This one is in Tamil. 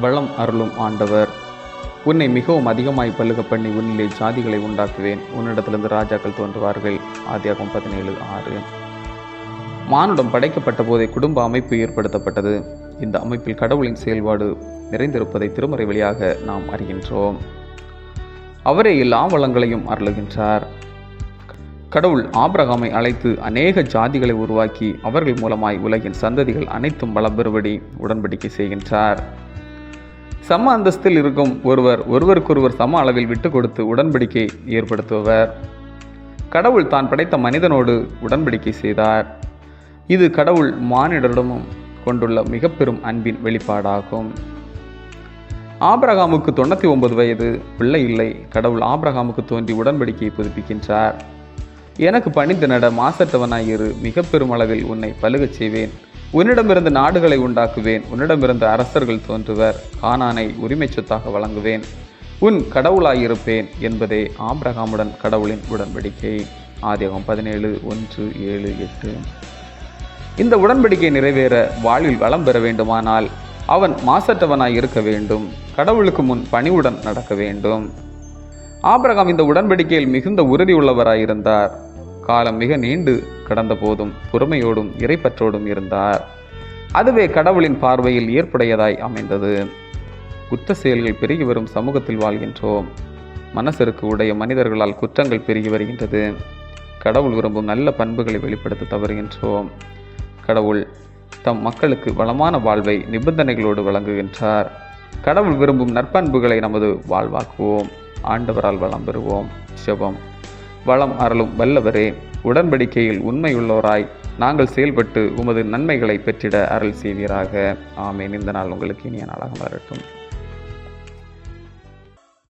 வளம் அருளும் ஆண்டவர். உன்னை மிகவும் அதிகமாய் பல்லுக பண்ணி உன்னிலே ஜாதிகளை உண்டாக்குவேன். உன்னிடத்திலிருந்து ராஜாக்கள் தோன்றுவார்கள். ஆதியாகம் பதினேழு ஆறு. மானுடம் படைக்கப்பட்ட போதே குடும்ப அமைப்பு ஏற்படுத்தப்பட்டது. இந்த அமைப்பில் கடவுளின் செயல்பாடு நிறைந்திருப்பதை திருமறை வழியாக நாம் அறிகின்றோம். அவரே எல்லா வளங்களையும் அருளுகின்றார். கடவுள் ஆபிரகாமை அழைத்து அநேக ஜாதிகளை உருவாக்கி அவர்கள் மூலமாய் உலகின் சந்ததிகள் அனைத்தும் வளம் பெறுபடி உடன்படிக்கை செய்கின்றார். சம அந்தஸ்தில் இருக்கும் ஒருவர் ஒருவருக்கொருவர் சம அளவில் விட்டு கொடுத்து உடன்படிக்கை ஏற்படுத்துபவர். கடவுள் தான் படைத்த மனிதனோடு உடன்படிக்கை செய்தார். இது கடவுள் மானிடரிடமும் கொண்டுள்ள மிக பெரும் அன்பின் வெளிப்பாடாகும். ஆபிரகாமுக்கு தொண்ணூற்றி ஒன்பது வயது பிள்ளை இல்லை கடவுள் ஆபிரகாமுக்கு தோன்றி உடன்படிக்கையை புதுப்பிக்கின்றார். எனக்கு பணிந்து நட மாசற்றவனாயிரு மிக பெரும் அளவில் உன்னை பழுகச் செய்வேன். உன்னிடமிருந்து நாடுகளை உண்டாக்குவேன். உன்னிடமிருந்து அரசர்கள் தோன்றுவர். கானானை உரிமை சொத்தாக வழங்குவேன். உன் கடவுளாயிருப்பேன் என்பதே ஆபிரகாமுடன் கடவுளின் உடன்படிக்கை. ஆதியகம் பதினேழு ஒன்று ஏழு எட்டு. இந்த உடன்படிக்கை நிறைவேற வாழ்வில் வளம் பெற வேண்டுமானால் அவன் மாசற்றவனாய் இருக்க வேண்டும். கடவுளுக்கு முன் பணிவுடன் நடக்க வேண்டும். ஆபிரகாம் இந்த உடன்படிக்கையில் மிகுந்த உறுதி உள்ளவராயிருந்தார் காலம் மிக நீண்டு கடந்த போதும் பொறுமையோடும் இறைப்பற்றோடும் இருந்தார். அதுவே கடவுளின் பார்வையில் ஏற்புடையதாய் அமைந்தது. குத்த செயல்கள் பெருகி வரும் சமூகத்தில் வாழ்கின்றோம். மனசருக்கு உடைய மனிதர்களால் குற்றங்கள் பெருகி வருகின்றது. கடவுள் விரும்பும் நல்ல பண்புகளை வெளிப்படுத்த தவறுகின்றோம். கடவுள் தம் மக்களுக்கு வளமான வாழ்வை நிபந்தனைகளோடு வழங்குகின்றார். கடவுள் விரும்பும் நற்பண்புகளை நமது வாழ்வாக்குவோம். ஆண்டவரால் வளம் பெறுவோம். சிவம் வளம் அருளும் வல்லவரே உடன்படிக்கையில் உண்மையுள்ளவராய் நாங்கள் செயல்பட்டு உமது நன்மைகளை பெற்றிட அருள் செய்வீராக. ஆமேன். இந்த நாள் உங்களுக்கு இனிய நாளாக வரட்டும்